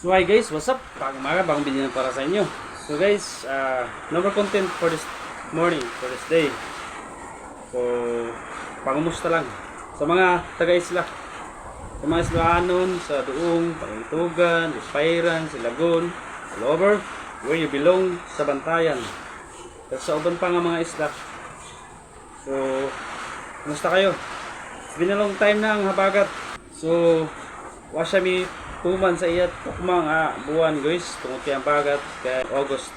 So hi guys, what's up? Bagong umaga, bagong video na para sa inyo. So guys, uh, number content for this morning, for this day. So, pangumusta lang. Sa mga taga-isla. Sa mga islaanon, sa Duong, Pangitugan, Ispairan, Silagon, all over, where you belong, sa Bantayan. At sa uban pa nga mga isla. So, kumusta kayo? It's been a long time na ang habagat. So, wasya mi tuman sa iyat tukmang ah, buwan guys. Tungod kay ang bagat kay August.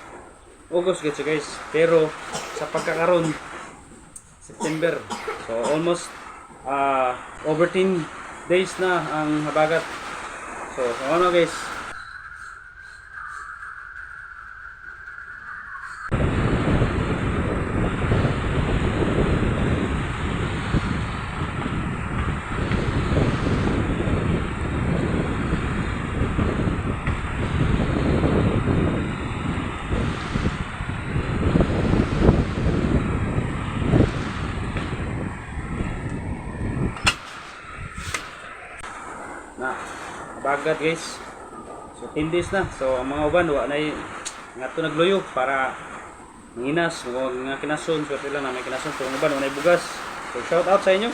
August guys guys. Pero sa pagkakaroon September. So almost ah over 10 days na ang habagat so ano guys na habagat guys. So 10 days na. So ang mga uban wa na nga to nagluyo para manginas. Nga kinason swerte lang na may kinason. So ang uban wa na bugas. So shout out sa inyo.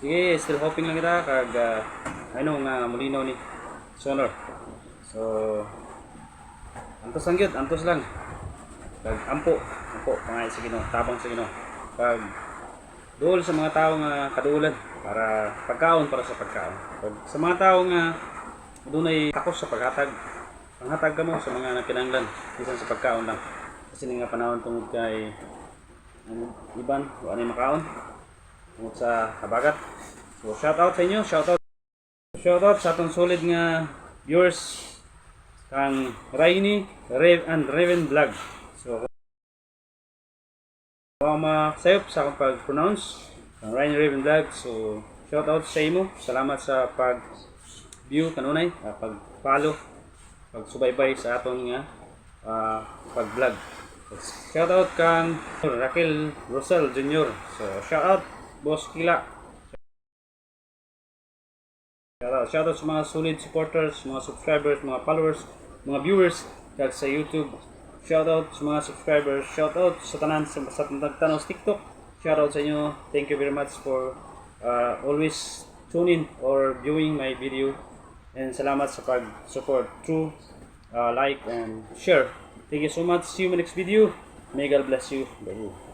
Sige still hoping lang kita kag uh, ano nga mulinaw ni Sonor. So antos lang yun antos lang. Kag ampo ampo pangay sa Ginoo tabang sa Ginoo. Kag dool sa mga tao nga kadulan para pagkaon para sa pagkaon. Pag sa mga tao nga dunay takos sa paghatag, panghatag ka mo sa mga nakinanglan bisan sa pagkaon lang. Kasi nga panahon tungod kay ano, iban, wala na makaon tungod sa habagat. So shout out sa inyo, shout out. Shout out sa atong solid nga viewers kang Rainy Rev and Raven Vlog. So ako masayop sa akong pag-pronounce ng Ryan Raven Vlog. So, shout out sa imo. Salamat sa pag-view kanunay, uh, pag-follow, pag-subaybay sa atong nga uh, pag-vlog. Shout out kang Raquel Rosel Jr. So, shout out Boss Kila. Shout out, shout out sa mga solid supporters, mga subscribers, mga followers, mga viewers kag sa YouTube. Shout out sa mga subscribers, shout out sa tanan sa, sa nagtanaw sa TikTok. Shout out sa inyo. Thank you very much for uh, always tuning or viewing my video. And salamat sa pag-support through uh, like and share. Thank you so much. See you in my next video. May God bless you. Bye.